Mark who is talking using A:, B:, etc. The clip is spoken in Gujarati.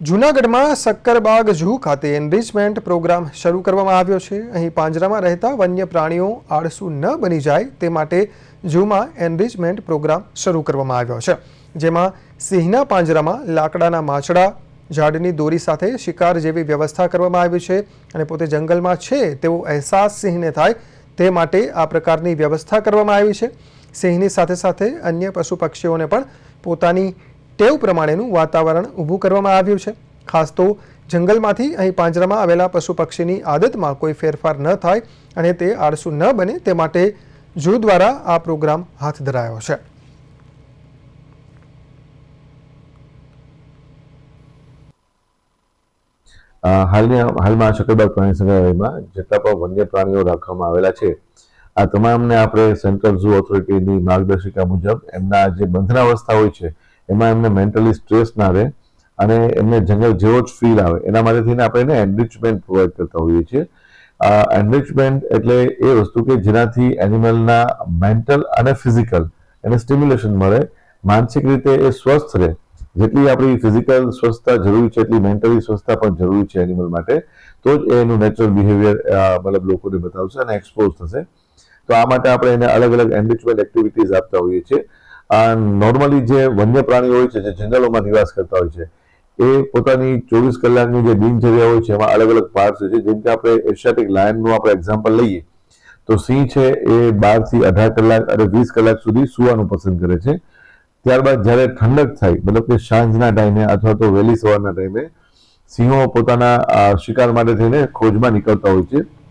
A: જૂનાગઢમાં સક્કરબાગ ઝૂ ખાતે એનરિચમેન્ટ પ્રોગ્રામ શરૂ કરવામાં આવ્યો છે. અહીં પાંજરામાં રહેતા વન્ય પ્રાણીઓ આળસુ ન બની જાય તે માટે ઝૂમાં એનરિચમેન્ટ પ્રોગ્રામ શરૂ કરવામાં આવ્યો છે. જેમાં સિંહના પાંજરામાં લાકડાના માછડા, ઝાડની દોરી સાથે શિકાર જેવી વ્યવસ્થા કરવામાં આવી છે અને પોતે જંગલમાં છે તેવો અહેસાસ સિંહને થાય તે માટે આ પ્રકારની વ્યવસ્થા કરવામાં આવી છે. સિંહની સાથે સાથે અન્ય પશુ પક્ષીઓને પણ પોતાની ટેવ પ્રમાણેનું વાતાવરણ ઊભું કરવામાં આવ્યું છે. ખાસ તો જંગલમાંથી અહીં પાંજરામાં આવેલા પશુ પક્ષીની આદતમાં કોઈ ફેરફાર ન થાય અને તે આળસુ ન બને તે માટે ઝૂ દ્વારા આ પ્રોગ્રામ હાથ ધરાયો છે.
B: હાલની હાલમાં શકરબાગ પ્રાણી સંગ્રહાલયમાં જેટલા પણ વન્ય પ્રાણીઓ રાખવામાં આવેલા છે, આ તમામને આપણે સેન્ટ્રલ ઝૂ ઓથોરિટીની માર્ગદર્શિકા મુજબ એમના જે બંધનાવસ્થા હોય છે એમાં એમને મેન્ટલી સ્ટ્રેસ ના રહે અને એમને જંગલ જેવો જ ફીલ આવે. એના માટેથી આપણે એને એનરિચમેન્ટ પ્રોવાઈડ કરતા હોઈએ છીએ. એનરિચમેન્ટ એટલે એ વસ્તુ કે જેનાથી એનિમલના મેન્ટલ અને ફિઝિકલ એને સ્ટિમ્યુલેશન મળે. માનસિક રીતે એ સ્વસ્થ રહે. જેટલી આપણી ફિઝિકલ સ્વસ્થતા જરૂરી છે, એટલી મેન્ટલી સ્વસ્થતા પણ જરૂરી છે એનિમલ માટે. તો જ એનું નેચરલ બિહેવિયર મતલબ લોકોને બતાવશે અને એક્સપોઝ થશે. તો આ માટે આપણે એને અલગ અલગ એનરિચમેન્ટ એક્ટિવિટીઝ આપતા હોઈએ છીએ. નોર્મલી જે વન્ય પ્રાણીઓ હોય છે, જે જંગલોમાં નિવાસ કરતા હોય છે, એ પોતાની ચોવીસ કલાકની જે દિનચર્યા હોય છે, એમાં અલગ અલગ પાર્ટ્સ છે. જેમ કે આપણે એશિયાટિક લાયનનું આપણે એક્ઝામ્પલ લઈએ, તો સિંહ છે એ બારથી અઢાર કલાક અને વીસ કલાક સુધી સુવાનું પસંદ કરે છે. ત્યારબાદ જ્યારે ઠંડક થાય, મતલબ કે સાંજના ટાઈમે અથવા તો વહેલી સવારના ટાઈમે સિંહો પોતાના શિકાર માટે થઈને ખોજમાં નીકળતા હોય છે.